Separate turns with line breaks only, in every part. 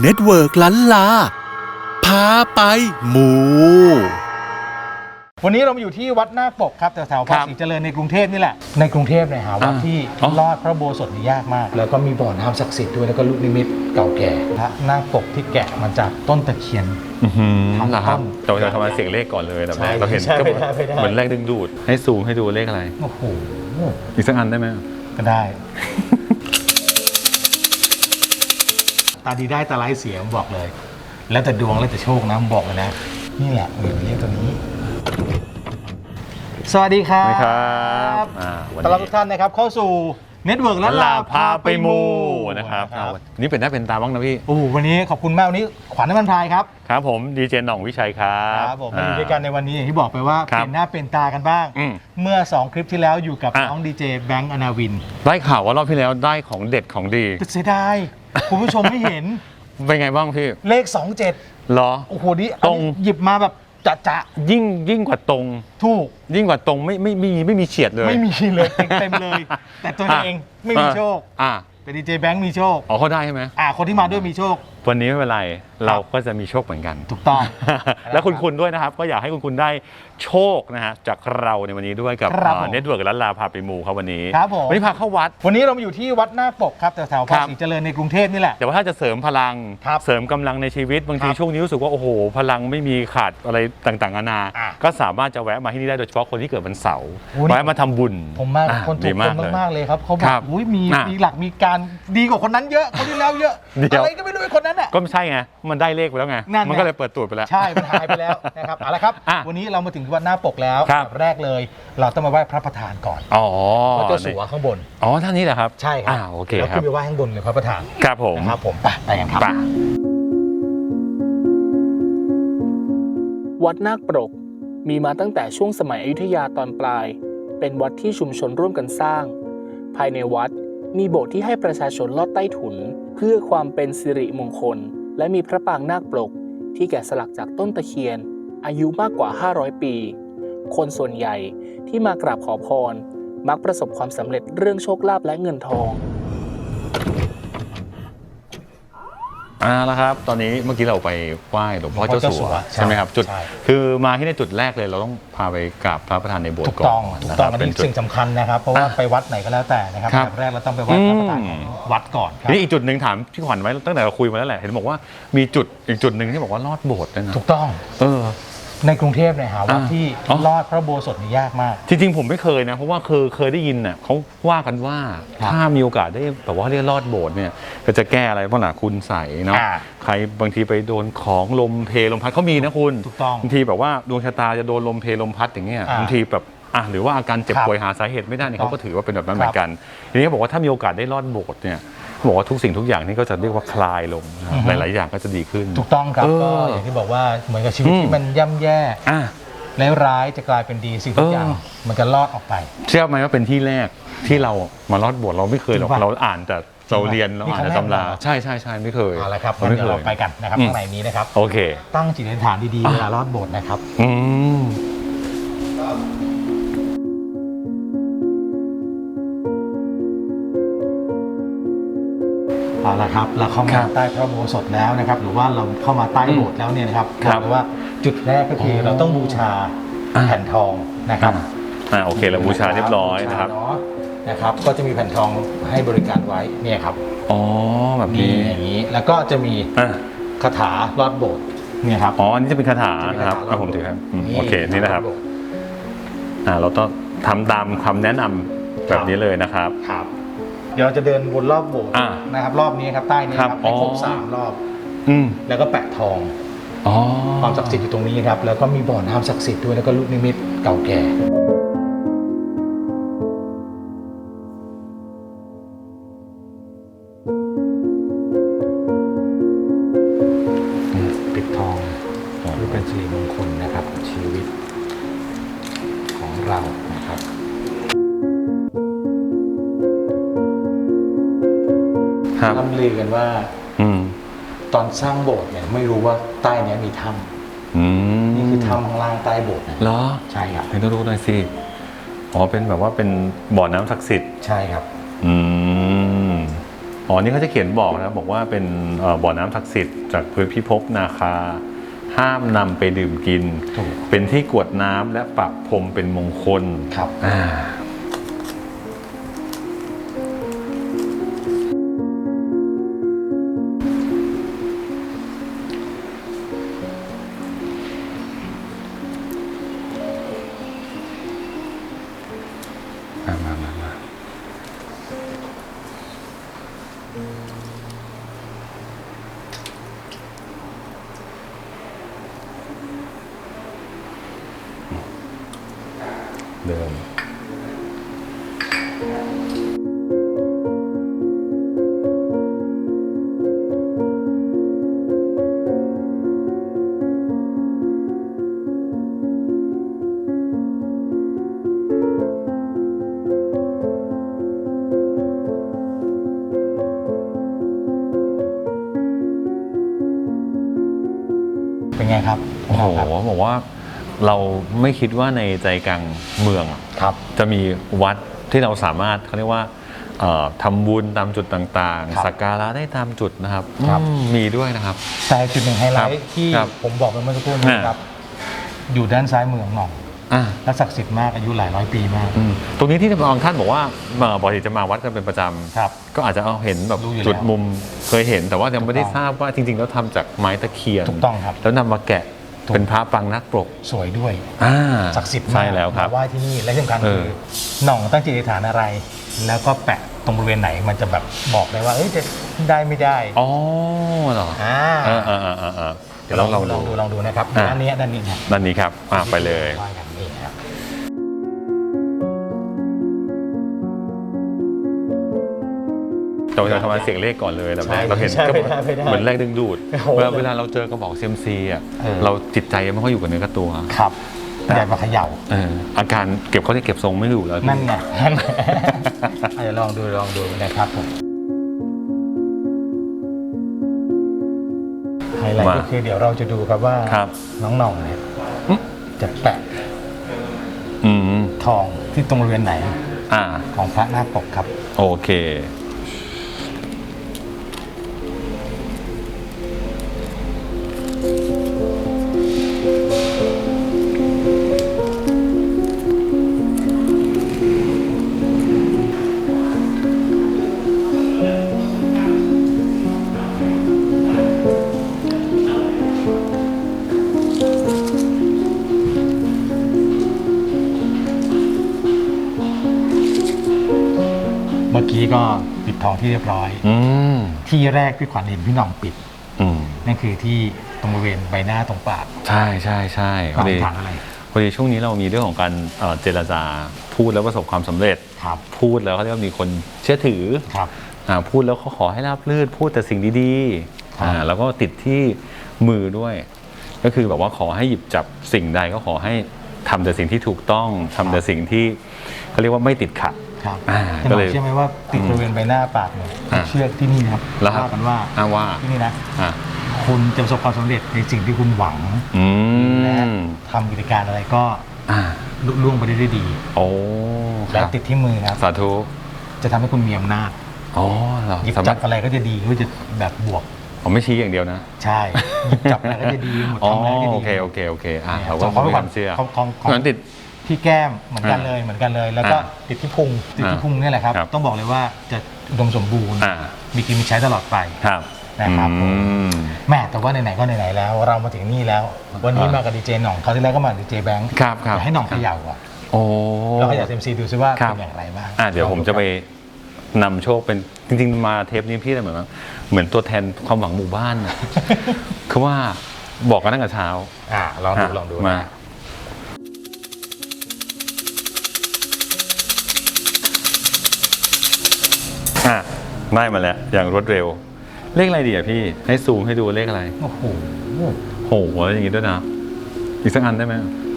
เน็ตเวิร์กลันลา พาไปหมู
วันนี้เรามาอยู่ที่วัดนาคปกครับแถวๆภา
ครั
ษี
บ
เจริญในกรุงเทพนี่แหละ ในกรุงเทพเนี่ยหาวัด
อ่า
ที่
อ๋อ
ลอดพระโบสถนี่ยากมาก แล้วก็มีบ่อน้ำศักดิ์สิทธิ์ด้วยแล้วก็ลูกนิมิตเก่าแก่พระนาคปกที่แกะมาจากต้นตะเคียน
อือหือ
ทำ
เหรอครับ
ต้น
เราจะทำมาเสียงเลขก่อนเลยนะ
ใช่
เราเห็น
ใช่
ก็
ไม่ได้ไม่ได้
เหมือนแรงดึงดูด ให้ซูมให้ดูเลขอะไร
โอ้โห
อีกสักอันได้ไหม
ก็ได้ ตาดีได้ตาร้ายเสียผมบอกเลย แล้วแต่ดวงแล้วแต่โชคนะผมบอกเลยนะ นี่แหละเออเรียกตัวนี้ สวัสดีครับ
ไม่ครับอ่าวัน
ต้อนรับ
นี้
ทุกท่านนะครับ เข้าสู่เน็ตเวิร์ก
ลั
และ
น
ลา
ลา
พา
พา
ไป
ไป
มู
มูนะครับอ่าวันนี่เป็นหน้าเป็นตาบ้างนะพี่
โอ้โหวันนี้ขอบคุณมากวันนี้ขวัญน้ำมันพรายครับ
ครับผมดีเจหน่องวิชัยครับ
ครับผมมาอยู่ด้วยกันในวันนี้อย่างที่บอกไปว่า
ครับ
เป็นหน้าเป็นตากันบ้าง
อืม
เมื่อ 2 คลิปที่แล้วอยู่กับ
อะ
น้องดีเจแบงค์อนาวิน
ได้ข่าวว่ารอบที่แล้วได้ของเด็ดของดี
แต่เสียดาย คุณผู้ชมไม่เห็น
เป็นไงบ้างพี่
เลข 27
เหรอ
โอ้โหนี่
ตรง
อันนี้หยิบมาแบบจะจะ
ยิ่งยิ่งกว่าตรง
ถูก
ยิ่งกว่าตรงไม่ไม่ไม่มีไม่มีเฉียดเลย
ไม่มีเลยเต็มๆเลย แต่ตัวเองไม่มีโชค
อ่า
แต่ดีเจแบงค์มีโชค
อ๋อเขาได้ใช่ไหม
อ่าคนที่มาด้วยมีโชค
วันนี้ไม่เป็นไรเราก็จะมีโชคเหมือนกัน
ถูกต้อง
และคุณคุณด้วยนะครับ ก็อยากให้คุณคุณได้โชคนะฮะจากเราในวันนี้ด้วยกับ
ครับผม
เน็ตเวิร์กลันลาพาไปมูครับวันนี้
ครับผม
วันนี้พาเข้าวัด
วันนี้เรามาอยู่ที่วัดนาคปกครับแถวๆ
ครั
ภา
บ
ษีเจริญในกรุงเทพนี่แหละ
แต่ว่าถ้าจะเสริมพลัง
ครับ
เสริมกำลังในชีวิตบางที
ครับ
ช่วงนี้รู้สึกว่าโอ้โห พลังไม่มีขาดอะไรต่างๆนานา
อะ
ก็สามารถจะแวะมาที่นี่ได้โดยเฉพาะคนที่เกิดวันเสาร์
โอ้นี่
แวะมาทำบุญ
ผมมาก
อะ
คนถู
ดี
ก
มา
ค
ก
น
เลย
มากๆเลยครับเขาบอ
ครั
ก
บ
อุ้ยมี
อะ
มีหลักมีการดีกว่าคนนั้นเยอะคนที่แล้วเยอะ
เดี๋ยว
อะไรก็ไม่รู้ไอ้คนนั้นอะ
ก็ไม่ใช่ไง มันได้เลขไปแล้วไง
นั่นไง
มันก็เลยเปิดตัวไปแล้ว
ใช่ มันหายไปแล้ว นะครับเอาละครับ
อะ
วันนี้เรามาถึงที่วัดหน้าปกแล้ว
ครับ
อันดัแรกเลย เราต้องมาไหว้พระประธานก่อน
อ๋อ
พระเจ้าสัวข้างบน
อ๋อท่านนี้แหละครับ
ใช่ครั
อ่าโอเค
แล้ว
ครั
ขึ้
บ
นไปไหว้ข้างบนเลยพระประธาน
ครับผม
นะครับผมไปไปกันครับ
ไป
วัดนาคปรกมีมาตั้งแต่ช่วงสมัยอยุธยาตอนปลาย เป็นวัดที่ชุมชนร่วมกันสร้าง ภายในวัดมีโบสถ์ที่ให้ประชาชนลอดใต้ถุน เพื่อความเป็นสิริมงคล และมีพระปางนาคปลกที่แกะสลักจากต้นตะเคียน อายุมากกว่า 500 ปี คนส่วนใหญ่ที่มากราบขอพร มักประสบความสำเร็จเรื่องโชคลาภและเงินทอง
อ่าแล้วครับ ตอนนี้เมื่อกี้เราไปไหว้หลวงพ่อเจ้าสัวใช่ไหมครับจุด
ใช่
คือมาที่ในจุดแรกเลยเราต้องพาไปกราบพระประธานในโบส
ถู
ถ์
ก
ก่อน
ต้องถูก
นะ
ต้
ค
อง
รับ
อัน
เป็น
นี้
จุด
สิ่งสำคัญนะครับ เพราะว่า
อะ
ไปวัดไหนก็แล้วแต่นะครับ
ครับ
อันดับแรกเราต้องไปไหว้พระประธานของ
อืม
วัดก่อนครับ
นี่อีกจุดหนึ่งถามพี่ขวัญไว้ตั้งแต่เราคุยมาแล้วแหละเห็นบอกว่ามีจุดอีกจุดหนึ่งที่บอกว่าลอดโบสถ์ด้วยนะ
ถูกต้อง
เออ
ในกรุงเทพเนี่ยหาวัด
อะ
ที่
อ๋อ
ลอดพระโบสถนี่ยากมาก
จริงๆผมไม่เคยนะ เพราะว่าเคยเคยได้ยินน่ะเขาว่ากันว่า
ครับ
ถ้ามีโอกาสได้แบบว่าเรียกลอดโบสถ์เนี่ย ก็จะแก้อะไรบ้างล่ะคุณใสยเนาะ
อ่า
ใครบางทีไปโดนของลมเพลลมพัดเขามีนะคุณ
ถูกต้อง
บางทีแบบว่าดวงชะตาจะโดนลมเพลลมพัดอย่างเงี้ย
อ่า
บางทีแบบอะหรือว่าอาการเจ็บ
ครับ
ป่วยหาสาเหตุไม่ได้เนี่ย
ครับ
เขาก็ถือว่าเป็นแบบนั้นเหมือนกัน ทีนี้เขาบอกว่าถ้ามีโอกาสได้ลอดโบสถ์เนี่ยเขา บอกว่าทุกสิ่งทุกอย่างนี่ก็จะเรียกว่าคลายลงนะ
อือฮึ
หลาย ๆ อย่างก็จะดีขึ้น
ถูกต้องครับ
เออ
ก็อย่างที่บอกว่าเหมือนกับชีวิต
อืม
ที่มันย่ำแย่
อะ
และร้ายจะกลายเป็นดีสิ่งทุกอย่าง
เออ
มันจะรอดออกไป
เชื่อไหมว่าเป็นที่แรกที่เรามาลอดโบสถ์เราไม่เคยหรอก
จริงปะ
เราอ่านแต่เราเรียนเรา
นี่
อ่าน
ครั้
แต่
งแรก
ตำรา
เหรอ
ใช่ใช่ใช่ไม่เคย
เอาละครับ
เรา
งั้น
ไม่
เดี๋ยว
เค
เรา
ย
ไปกันนะครับ
อืม
ข้างในนี้นะครับ
โอเค
ตั้งจิตอธิษฐานดีๆ
อะ
เวลารอดโบสถ์นะครับ
อืม
ละครับเราเข้า
ครั
มา
บ
ใต้พระอุโบสถแล้วนะครับ หรือว่าเราเข้ามาใต้โบสถ์แล้วเนี่ยนะครับ
ครับ
อกเลยว่าจุดแรกก็คืออ
อ
เราต้องบูชา
อะ
แผ่นทองนะครับ
อ่าโอเคเราบูชาเรียบร้อยนะครับ
บูชาเนานะครับ ก็จะมีแผ่นทองให้บริการไว้เนี่ยครับ
อ๋อแบบ
นี่
นี้
อย่างนี้แล้วก็จะมี
อะ
คาถาลอดโบสถ์เนี่ยครับ
อ๋ออันนี้จะเป็นคาถา
จะเป็น
นะครับ
คาถา
อะผมถือครับอืม
นี่
โอเคนี่นะครับ
ลอดโบสถ์
อ่าเราต้องทำตามคำแนะนำแบบนี้เลยนะครับ
ครับ เดี๋ยวเราจะเดินวนรอบโบสถ์
อะ
นะครับรอบนี้ครับใต้นี้ค
ครั
รับบให้ครบ
อ๋อ
สามรอบ
อืม
แล้วก็แปะทอง
อ๋อ
ความศักดิ์สิทธิ์อยู่ตรงนี้ครับ แล้วก็มีบ่อน้ำศักดิ์สิทธิ์ด้วยแล้วก็ลูกนิมิตเก่าแก่ ครับ ล่ำลือกันว่า
อืม
ตอนสร้างโบสถ์เนี่ยไม่รู้ว่าใต้เนี้ยมีถ้
อืมำ
นี่คือถ้ำข้างล่างใต้โบสถ์นะ
เหรอ
ใช่ครับ
ให้ต้องรู้หน่อยสิอ๋อเป็นแบบว่าเป็นบ่อน้ำศักดิ์สิทธิ์
ใช่ครับ
อืมอ๋อนี่เขาจะเขียนบอกนะครับบอกว่าเป็นเอ่อบ่อน้ำศักดิ์สิทธิ์จากพื้นพิภพนาคา ห้ามนำไปดื่มกิน
ถูก
เป็นที่กรวดน้ำและประพรมเป็นมงคล
ครับ
อ่ามา เดิน
เป็นไงครับ
โอ้โหบอกว่า เราไม่คิดว่าในใจกลางเมืองอะ
ครับ
จะมีวัดที่เราสามารถเขาเรียกว่าเอ่อทำบุญตามจุดต่าง
ครับ
ๆสักการะได้ตามจุดนะครับ
ครับ
อืมมีด้วยนะครับ
แต่จุดหนึ่งไฮไล
ครับ
ท์ที่
ครับ
ผมบอกไปเมื่อสักครู่นี้
อ่า
ครับ อยู่ด้านซ้ายมือของหนอง
อะ
และศักดิ์สิทธิ์มากอายุหลายร้อยปีมาก
อืมตรงนี้ที่บางท่านบอกว่าเอ่อปกติจะมาวัดกันเป็นประจ
ครับำ
ก็อาจจะเอาเห็นแบบ
รู้อยู่แล้ว
จุดมุมเคยเห็น แต่ว่ายังไม่ได้
ถูกต้อง
ทราบว่าจริง ๆ แล้วทำจากไม้ตะเคียน
ถูกต้องครับ
แล้วนำมาแกะ
ถูก
เป็นพระปรางนักปรก
สวยด้วย
อ่า
ศักดิ์สิทธิ์มาก
ใช่แล้วครับ
มาไหว้ที่นี่และที่สำคัญ
เอ
คืออ หน่องตั้งจิตอธิษฐานอะไร แล้วก็แปะตรงบริเวณไหนมันจะแบบบอกได้ว่าเอ้ยจะได้ไม่ได้
อ๋อเหรอ
อ่า
เออเออเออเออเออเดี๋ยว
ล
เรา
อง
ลอง
ดูลอง
ดู
ดูลองดูนะครับ
อ่า
ด้านนี้ด้านนี้ครับ
ด้านนี้ครับอะไปเลย
ไหว้กัน
เราจะทำงานเสียงเลขก่อนเลยแบบแรก
ใช่
เราเห็น
ใช่
ก็
ไม่ได้ไม่ได้
เหมือนแรงดึงดูด
โอ้โห
เวลาเวลาเราเจอกระบอกเซยมซีอะ
เออ
เราจิตใจไม่ค่อยอยู่กับเนื้อกับตัว
ครับใหญ่กว่าเขย่า
เอออาการเก็บเขาจะเก็บทรงไม่อยู่แล้วพี่
นั่นไงนั่นไงอะเดี๋ยวลองดูลองดูนะครับผมไฮไลท์
มา
ก็คือเดี๋ยวเราจะดูครับว่า
ครับ
น้องหน่องเนี่ย
อืม
จะแปะ
อืม
ทองที่ตรงบริเวณไหน
อ่า
ของพระนาคปกครับ
โอเค
กี้ก็ปิดทองที่เรียบร้อย
อืม
ที่แรกพี่ขวัญเห็นพี่หน่องปิด
อืม
นั่นคือที่ตรงบริเวณใบหน้าตรงปาก
ใช่ใช่ใช่พ
ขอ
องดี
ฐานอะไร
พอดีช่วงนี้เรามีเรื่องของการเอ่อเจรจาพูดแล้วประสบความสำเร็จ
ครับ
พูดแล้วเขาเรียกว่ามีคนเชื่อถือ
ครับ
อ่าพูดแล้วเขาขอให้ราบรื่นพูดแต่สิ่งดี
ครับ
ๆอ่าแล้วก็ติดที่มือด้วย ก็คือแบบว่าขอให้หยิบจับสิ่งใดก็ขอให้ทำแต่สิ่งที่ถูกต้องทำแต่สิ่งที่เขาเรียกว่าไม่ติดขัด
ครับ
อ่า
แต่ห
ก็
น่อ
เลย
งเชื่อไหมว่าติดบริเวณใบหน้าปากเนี่ย
อ่า
เชือกที่นี่นะครับ
แล้วครับ
ว่ากันว่า
อ่าว่า
ที่นี่นะ
อ่า
คุณจะประสบความสำเร็จในสิ่งที่คุณหวัง
อื
และ
ม
ทำกิจการอะไรก็
อ่า
ลุล่วงไปได้ด้วยดี
โอ้ค
และ
รับ
ติดที่มือครับ
สาธุ
จะทำให้คุณมีอำนาจ
อ๋อเหรอ
หยิบ
สามาร
จั
ถ
บอะไรก็จะดีก็จะแบบบวก
ผมไม่ชี้อย่างเดียวนะ
ใช่หยิบจับอะไรก็จะดีหมด
อ๋อ
ทำอะไรก็จะดี
โอเคโอเคโอเคอะ
เนี่ย
เราก็
ของ
มี
ข
ค
วัญ
วามเชื่อ
ของของของ
งั้นติด
ที่แก้มเหมือนกัน
อ่า
เลยเหมือนกันเลย แล้วก็
อ่า
ติดที่พุงติดที่
อ่า
พุงเนี่ยแหละครับ
ครับ
ต้องบอกเลยว่าจะอุดมสมบูรณ์
อ่า
มีกินมีใช้ตลอดไป
ครับ
นะครับ
อืม
แม่แต่ว่าไหนๆก็ไหนๆแล้ว เรามาถึงนี่แล้ว วันนี้
อ่าม
มากับดีเจหน่องเขาวที่แล้วก็มาดีเจแบงค์
ครับครับ
อยากให้หน่องเขย่าอะ
โอ้
แล้วก็อยากเต็มซีดูซิว่า
ครับ
เป็นอย่างไรบ้าง
อะเดี๋ยวผมจะไปนำโชคเป็นจริงๆ มาเทปนี้พี่เหมือนว่าเหมือนตัวแทนความหวังหมู่บ้านนะคือว่าบอกกันตั้งแต่เช้า
อ่าลองดูะลองดู
มา อะได้มาแล้วอย่างรวดเร็ว เลขอะไรดีอะพี่ ให้ซูมให้ดูเลขอะไร
โอ้โห
โหอย่างงี้ด้วยนะ อีกสักอันได้ไหม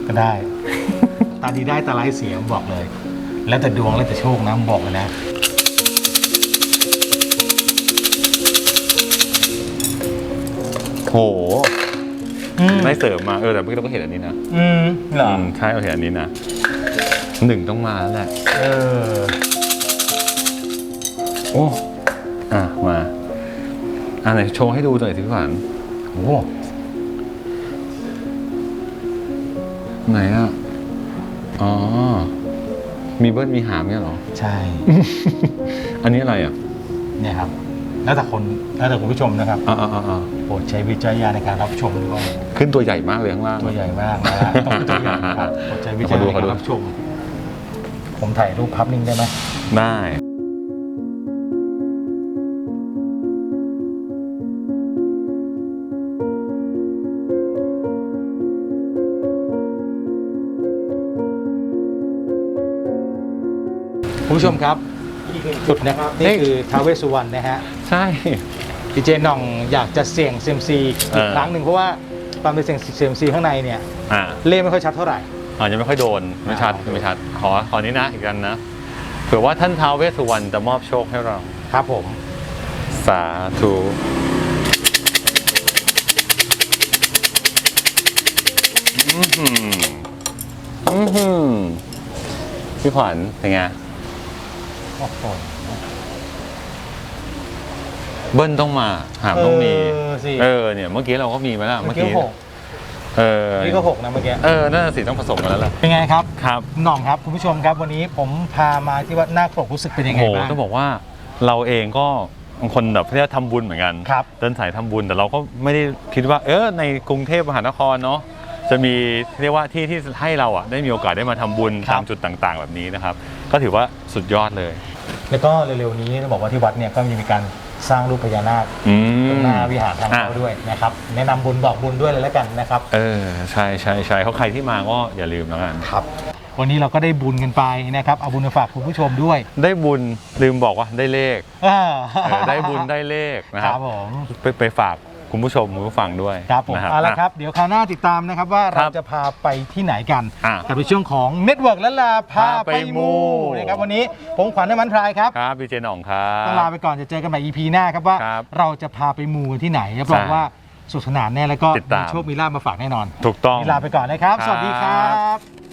ก็ได้ ตาดีได้ตาร้ายเสียผมบอกเลย แล้วแต่ดวงแล้วแต่โชคนะผมบอกเลยนะ
โหได้เสริมมาเออแต่เมื่อกี้เราก็เห็นอันนี้นะ
อืมเหรอ
อืมใช่เราเห็นอันนี้นะหนึ่งต้องมาแล้วแหละ
เออ
โอ้อะมาอ่าไหนโชว์ให้ดูหน่อยสิพี่ขวัญ
โอ้โห
ไหนอะ อ๋อ มีเบิ้ลมีหามเนี่ยเหรอ
ใช่
อันนี้อะไรอะ
เนี่ยครับ แล้วแต่คนแล้วแต่คุณผู้ชมนะครับ
อ่าอ่าอ่า
โปรดใช้วิจารณญาณในการรับชมด้วย
ขึ้นตัวใหญ่มากเลยข้างล่าง
ตัวใหญ่มากนะฮะต้องตัวใหญ่นะครับโปรดใช้วิจารณญาณในการรับชม ผมถ่ายรูปพับนิ่งได้ไหม
ได้
คุณผู้ชมครับจุดนะครับนี่คือท้าวเวสสุวรรณนะฮะ
ใช่
ดีเจหน่องอยากจะเสี่ยงเซยมซีอีก
เออ
ครั้งหนึ่งเพราะว่าตอนไปเสี่ยงเซยมซีข้างในเนี่ย
อ่า
เล่ไม่ค่อยชัดเท่าไหร่
อ่ายังไม่ค่อยโดนไม่ชัด
อ่า
ไม่ชัดขอขอนี้นะอีกกันนะเผื่อว่าท่านท้าวเวสสุวรรณจะมอบโชคให้เรา
ครับผม
สาธุอื้อหืออื้อหือพี่ขวัญเป็นไง
โอ้โห
เบิ้ลต้องมาหามต้องมี
เออสิ
เออเนี่ยเมื่อกี้เราก็มีมาแล้ว
เมื่
เมื่
อ
อ
กี้
กี้
หก
เออ
นี่ก็หกนะเมื่อกี้
เออน่าจะสิต้องผสมกันแล้วล่ะ
เป็นไงครับ
ครับ
หน่องครับคุณผู้ชมครับวันนี้ผมพามาที่วัดนาคปรกรู้สึกเป็นยังไง
โอ้โห
บ้าง
ต้องบอกว่าเราเองก็บางคนแบบเรียกว่าทำบุญเหมือนกัน
ครับ
เดินสายทำบุญแต่เราก็ไม่ได้คิดว่า เออในกรุงเทพมหานครเนาะ จะมีเรียกว่าที่ที่ให้เราอะได้มีโอกาสได้มาทำบุญ
ครับ
ตามจุดต่างๆ แบบนี้นะครับ ก็ถือว่าสุดยอดเลย
แล้วก็เร็วๆนี้ต้องบอกว่าที่วัดเนี่ยก็มีการสร้างรูปพญานาค
อื
ตรง
ม
หน้าวิหารทางเข้า
อะ
ด้วยนะครับแนะนำบุญบอกบุญด้วยเลยแล้วกันนะครับ
เออใช่ใช่ใช่เขาใครที่มาก็อย่าลืมแล้วกัน
ครับ วันนี้เราก็ได้บุญกันไปนะครับเอาบุญมาฝากคุณผู้ชมด้วย
ได้บุญลืมบอกว่าได้เลข
เออ
เออได้บุญได้เลขนะ
ค
ค
รั
รั
บบผม
ไปไปฝาก คุณผู้ชมคุณผู้ฟังด้วย
ครับผม
นะ
เอาละครับ เดี๋ยวคราวหน้าติดตามนะครับว่า
ค
เรา
รับ
จะพาไปที่ไหนกัน
อะ
กับในช่วงของเน็ตเวิร์กและลาพา
พา
ไป
ไป
มู
มู
นะครับวันนี้ผมขวัญนมันพรายครับ
ครับดีเจหน่องครับ
ต้องลาไปก่อนจะเจอกันใหม่ EP หน้าครับว่า
ครับ
เราจะพาไปมูกันที่ไหนรับรอง
ใช่
ว่าสุขสนานแน่แล้วก็
ติดตาม
มีโชคมีลาภมาฝากแน่นอน
ถูกต้อง
วันนี้ลาไปก่อนนะครับ
ครับ
สวัสดีครับ